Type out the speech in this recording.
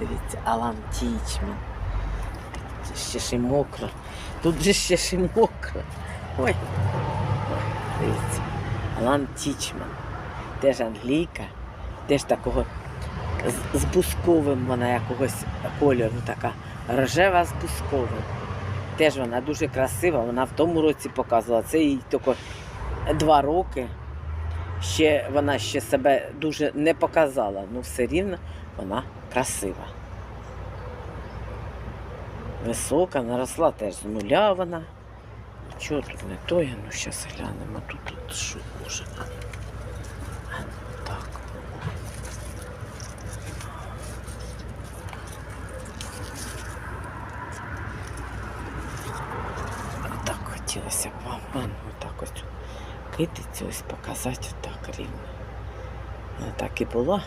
Дивіться, Алан Тічман. Ще ще мокро. Тут же ще ще мокро. Ой. Дивіться. Алан Тічман. Теж англійка, теж такого з бусковим вона якогось кольору така. Рожева з бусковим. Теж вона дуже красива, вона в тому році показувала. Це їй тільки два роки. Ще вона ще себе дуже не показала, ну все рівно вона красива. Висока, наросла теж з нуля вона. Нічого тут не то, я ну зараз глянемо тут, тут що може. А, а, Так. Так хотілося б вам ну, так ось китицю ось показати так рівно. Так і була.